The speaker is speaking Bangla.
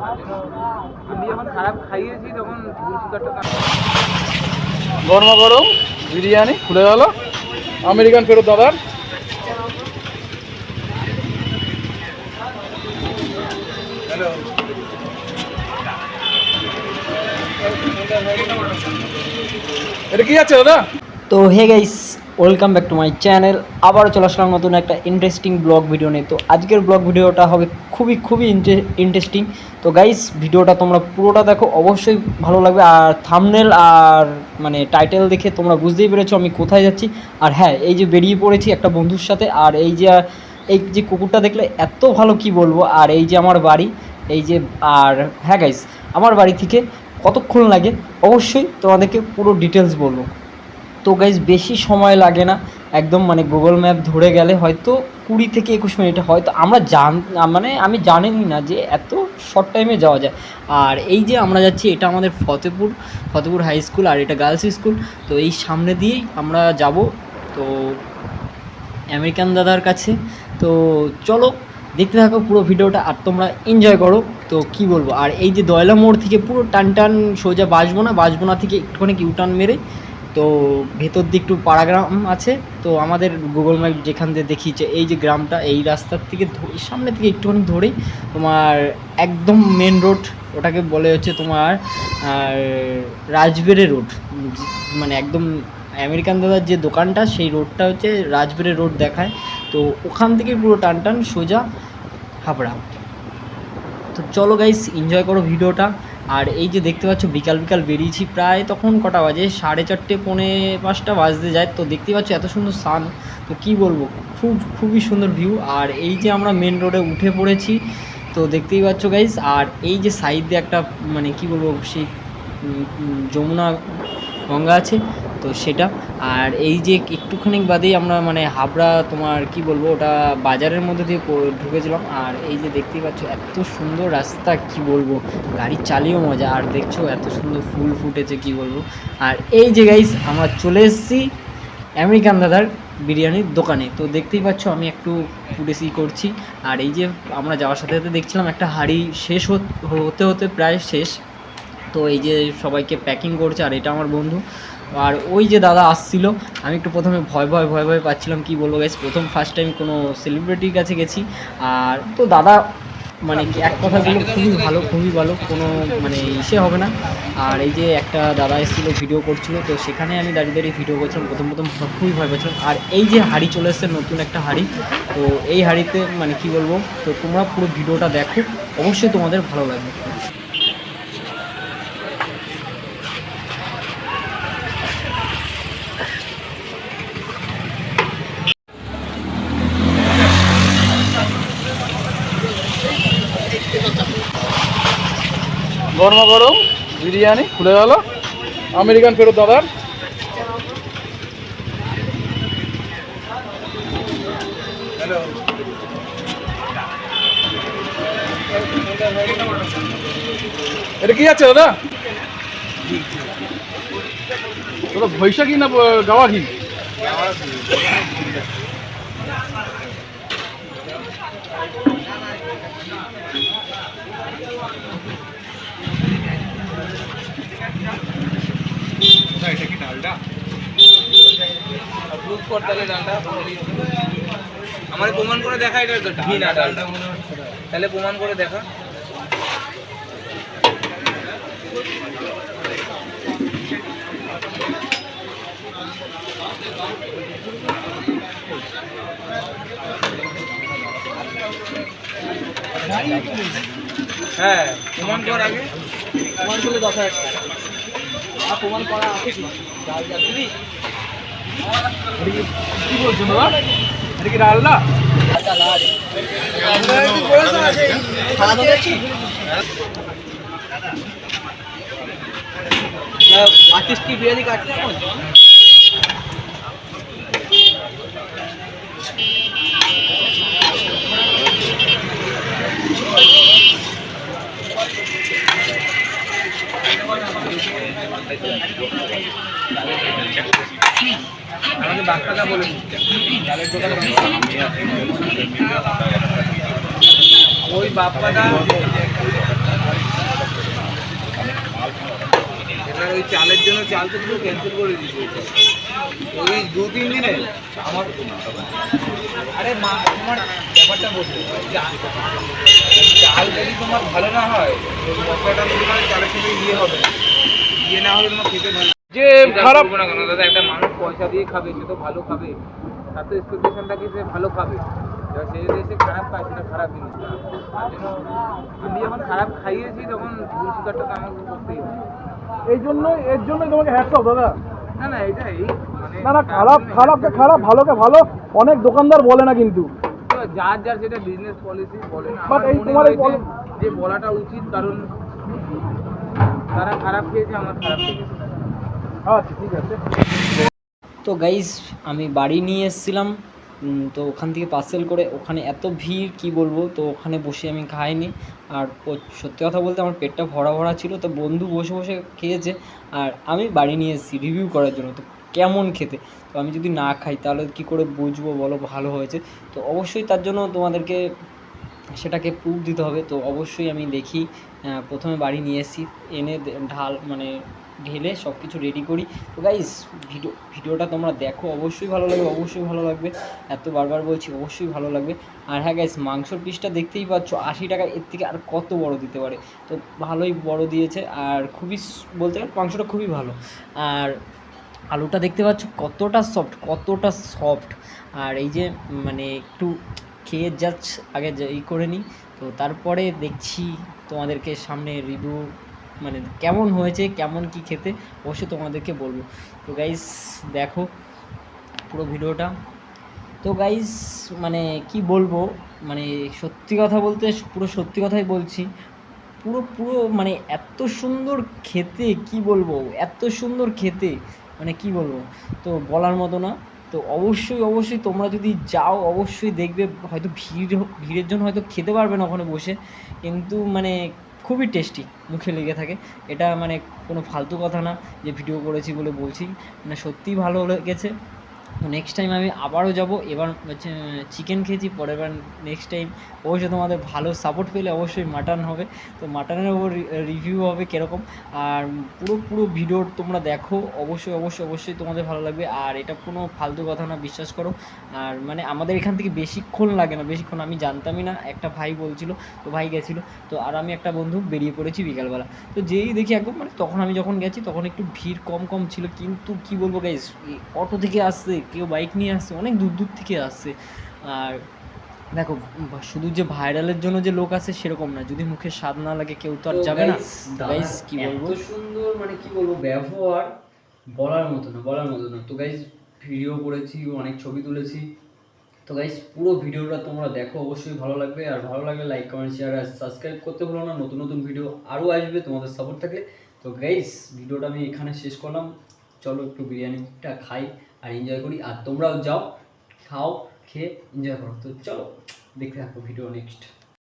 আমি যখন খারাপ খাইয়েছি তখন গরমা গরম বিরিয়ানি খুলে গেল। আমেরিকান ফেরত দাদার। এটা কি আছে দাদা? তো hey guys welcome back to my channel. আবারও চলে আসলাম নতুন একটা ইন্টারেস্টিং ব্লগ ভিডিও নিয়ে। তো আজকের ব্লগ ভিডিওটা হবে খুবই খুবই ইন্টারেস্টিং তো গাইস ভিডিওটা তোমরা পুরোটা দেখো, অবশ্যই ভালো লাগবে। আর থামনেল আর মানে টাইটেল দেখে তোমরা বুঝতেই পেরেছ আমি কোথায় যাচ্ছি। আর হ্যাঁ এই যে বেরিয়ে পড়েছি একটা বন্ধুর সাথে, আর এই যে এই যে কুকুরটা দেখলে এত ভালো কি বলব। আর এই যে আমার বাড়ি, এই যে, আর হ্যাঁ গাইস আমার বাড়ি থেকে কতক্ষণ লাগে? অবশ্যই তোমাদেরকে পুরো ডিটেলস বলব। তো গাইজ বেশি সময় লাগে না। একদম মানে গুগল ম্যাপ ধরে গেলে হয়তো কুড়ি থেকে একুশ মিনিটে হয়তো আমরা জান মানে আমি জানিনি না যে এত শর্ট টাইমে যাওয়া যায়। আর এই যে আমরা যাচ্ছি, এটা আমাদের ফতেপুর ফতেপুর হাই স্কুল আর এটা গার্লস স্কুল তো এই সামনে দিয়েই আমরা যাব। তো আমেরিকান দাদার কাছে। তো চলো, দেখতে থাকো পুরো ভিডিওটা আর তোমরা এনজয় করো। তো কি বলব? আর এই যে দয়লা মোড় থেকে পুরো টান টান সোজা বাসবো না বাসবো না থেকে একটুখানি ইউটার্ন মেরে তো ভেতর দিয়ে একটু পাড়াগ্রাম আছে, তো আমাদের গুগল ম্যাপ যেখান দিয়ে দেখি যে এই যে গ্রামটা, এই রাস্তার থেকে সামনে থেকে একটুখানি ধরেই তোমার একদম মেন রোড ওটাকে বলে হচ্ছে তোমার রাজবেড়ে রোড মানে একদম আমেরিকান দাদার যে দোকানটা, সেই রোডটা হচ্ছে রাজবেড়ে রোড দেখায়। তো ওখান থেকে পুরো টান টান সোজা হাবড়া। তো চলো গাইস এনজয় করো ভিডিওটা আর এই যে দেখতে পাচ্ছ, বিকাল বিকাল বেরিয়েছি প্রায় তখন কটা বাজে? সাড়ে চারটে, পৌনে পাঁচটা বাজতে যায়। তো দেখতে পাচ্ছ, এত সুন্দর সান তো কী বলব, খুব, খুবই সুন্দর ভিউ আর এই যে আমরা মেন রোডে উঠে পড়েছি, তো দেখতেই পাচ্ছ গাইজ আর এই যে সাইড দিয়ে একটা মানে কি বলব, সেই যমুনা গঙ্গা আছে তো সেটা। আর এই যে একটুখানি বাদেই আমরা মানে হাবড়া তোমার কি বলব, ওটা বাজারের মধ্যে দিয়ে ঢুকেছিলাম। আর এই যে দেখতেই পাচ্ছ, এত সুন্দর রাস্তা, কি বলব? গাড়ি চালিয়েও মজা। আর দেখছ, এত সুন্দর ফুল ফুটেছে, কি বলব? আর এই যে গাইস আমরা চলে এসেছি আমেরিকান দাদার বিরিয়ানির দোকানে। তো দেখতেই পাচ্ছ, আমি একটু ফুটেসি করছি। আর এই যে আমরা যাওয়ার সাথে সাথে দেখছিলাম, একটা হাঁড়ি শেষ হতে হতে প্রায় শেষ। তো এই যে সবাইকে প্যাকিং করছে, আর এটা আমার বন্ধু। আর ওই যে দাদা আসছিল, আমি একটু প্রথমে ভয় ভয় ভয় ভয় পাচ্ছিলাম, কি বলব গেছি প্রথম ফার্স্ট টাইম কোনো সেলিব্রিটির কাছে গেছি। আর তো দাদা মানে এক কথাগুলো খুবই ভালো খুবই ভালো, কোনো মানে ইসে হবে না। আর এই যে একটা দাদা এসেছিল ভিডিও করছিল, তো সেখানে আমি দাঁড়িয়ে দাঁড়িয়ে ভিডিও করছিলাম, প্রথম প্রথম, খুবই ভয় পাচ্ছিলাম আর এই যে হাড়ি চলে এসছে, নতুন একটা হাড়ি, তো এই হাড়িতে মানে কি বলব, তো তোমরা পুরো ভিডিওটা দেখো, অবশ্যই তোমাদের ভালো লাগবে। গরমা গরম, বিরিয়ানি, খুলে গেল। আমেরিকান ফেরত দাদার। এটা কি আছে, দাদা? দাদা বৈশাখী না ব- গাওয়াঘি প্রুফ কর তাহলে ডালটা আমার প্রমাণ করে দেখা এটা ঘি না ডালটা তাহলে প্রমাণ করে দেখা হ্যাঁ প্রমাণ কর আগে প্রমাণ করলে দশ হাজার টাকা আর প্রমাণ করা আছে কি? দিবি? কি বলছো দাদা এটা কি ডালনা আর্টিস্ট কি বিরিয়ানি কাটছে এখন আমাকে বাচ্চাটা বলে ওই বাপ্পাটা চালের জন্য চাল তো পুরো ক্যান্সেল করে দিয়েছে। ওই দু তিন দিনে? আমার আরে মা তোমার ব্যাপারটা বলতে চাল যদি তোমার ভালো না হয় মশলাটা তোমার চালের সাথে ইয়ে হবে না। ইয়ে না হলে তোমার খেতে ভালো যে খারাপ না কেন দাদা একটা মানুষ পয়সা দিয়ে খাবে সে তো ভালো খাবে। তার তো এক্সপেকটেশন থাকে সে ভালো খাবে এবার সে যদি এসে খারাপ খায় সেটা খারাপ জিনিস তার জন্য আমি যখন খারাপ খাইয়েছি তখন ভুল তো আমাকে করতেই হবে। এই জন্য এর জন্যই তোমাকে হ্যাটস অফ দাদা। না না এটা এই মানে না না খারাপ খারাপকে খারাপ ভালোকে ভালো অনেক দোকানদার বলে না কিন্তু। যার যার যেটা বিজনেস পলিসি But এই তোমার যে বলাটা উচিত কারণ তারা খারাপ খেয়েছে আমার খারাপ লেগেছে। আচ্ছা ঠিক আছে। তো গাইজ আমি বাড়ি নিয়ে এসেছিলাম। তো ওখান থেকে পার্সেল করে ওখানে এত ভিড়, কি বলব? তো ওখানে বসে আমি খাইনি। আর সত্যি কথা বলতে আমার পেটটা ভরা ভরা ছিল। তো বন্ধু বসে বসে খেয়েছে। আর আমি বাড়ি নিয়ে এসেছি রিভিউ করার জন্য। তো কেমন খেতে? তো আমি যদি না খাই, তাহলে কি করে বুঝব বলো? ভালো হয়েছে। তো অবশ্যই তার জন্য তোমাদেরকে সেটাকে প্রুফ দিতে হবে। তো অবশ্যই আমি দেখি। প্রথমে বাড়ি নিয়ে এসেছি। এনে ঢাল মানে ঢেলে সব কিছু রেডি করি। তো গাইস ভিডিও ভিডিওটা তোমরা দেখো, অবশ্যই ভালো লাগবে, অবশ্যই ভালো লাগবে। এত বারবার বলছি, অবশ্যই ভালো লাগবে। আর হ্যাঁ গাইস মাংসর পিসটা দেখতেই পাচ্ছ, আশি টাকা, এর থেকে আর কত বড় দিতে পারে। তো ভালোই বড় দিয়েছে, আর খুবই বলতে গেলে মাংসটা খুবই ভালো। আর আলুটা দেখতে পাচ্ছ, কতটা সফট কতটা সফট আর এই যে মানে একটু খেয়ে জাস্ট আগে ই করে নিই। তো তারপরে দেখছি তোমাদেরকে সামনে রিভিউ মানে কেমন হয়েছে, কেমন কি খেতে, অবশ্যই তোমাদেরকে বলব। তো গাইস দেখো পুরো ভিডিওটা। তো গাইস মানে কি বলব মানে সত্যি কথা বলতে, পুরো সত্যি কথাই বলছি, পুরো পুরো মানে এত সুন্দর খেতে, কি বলব, এত সুন্দর খেতে মানে কি বলব, তো বলার মতো না। তো অবশ্যই অবশ্যই তোমরা যদি যাও, অবশ্যই দেখবে, হয়তো ভিড়, ভিড়ের জন্য হয়তো খেতে পারবে না ওখানে বসে। কিন্তু মানে খুবই টেস্টি, মুখে লেগে থাকে। এটা মানে কোনো ফালতু কথা না যে ভিডিও করেছি বলে বলছি। মানে সত্যিই ভালো লেগেছে। তো নেক্সট টাইম আমি আবারও যাব। এবার হচ্ছে চিকেন খেয়েছি, পরের বার নেক্সট টাইম অবশ্যই তোমাদের ভালো সাপোর্ট পেলে অবশ্যই মাটন হবে। তো মাটনের ওপর রিভিউ হবে কীরকম। আর পুরো পুরো ভিডিও তোমরা দেখো। অবশ্যই অবশ্যই অবশ্যই তোমাদের ভালো লাগবে। আর এটা কোনো ফালতু কথা না, বিশ্বাস করো। আর মানে আমাদের এখান থেকে বেশিক্ষণ লাগে না, বেশিক্ষণ আমি জানতামই না। একটা ভাই বলছিল, তো ভাই গেছিল। তো আর আমি একটা বন্ধু বেরিয়ে পড়েছি বিকালবেলা। তো যেই দেখি একদম মানে তখন আমি যখন গেছি, তখন একটু ভিড় কম কম ছিল। কিন্তু কি বলব গাইজ অটো থেকে আসছে কেউ বাইক নিয়ে আসছে অনেক দূর দূর থেকে আসছে আর দেখো শুধু যে ভাইরালের জন্য যে লোক আছে সেরকম না যদি মুখে স্বাদ না লাগে কেউ তো আর যাবে না। গাইজ কি বলব? সুন্দর মানে কি বলব ব্যবহার বলার মতো না বলার মতো না। তো গাইস ভিডিও করেছি অনেক ছবি তুলেছি। তো গাইস পুরো ভিডিওটা তোমরা দেখো অবশ্যই ভালো লাগবে। আর ভালো লাগলে লাইক কমেন্ট শেয়ার আর সাবস্ক্রাইব করতে ভুলো না। নতুন নতুন ভিডিও আরও আসবে তোমাদের সাপোর্ট থাকলে। তো গাইস ভিডিওটা আমি এখানে শেষ করলাম। চলো একটু বিরিয়ানিটা খাই। আর এনজয় করি। আর তোমরাও যাও, খাও, খেয়ে এনজয় করো। তো চলো, দেখতে থাকো ভিডিও নেক্সট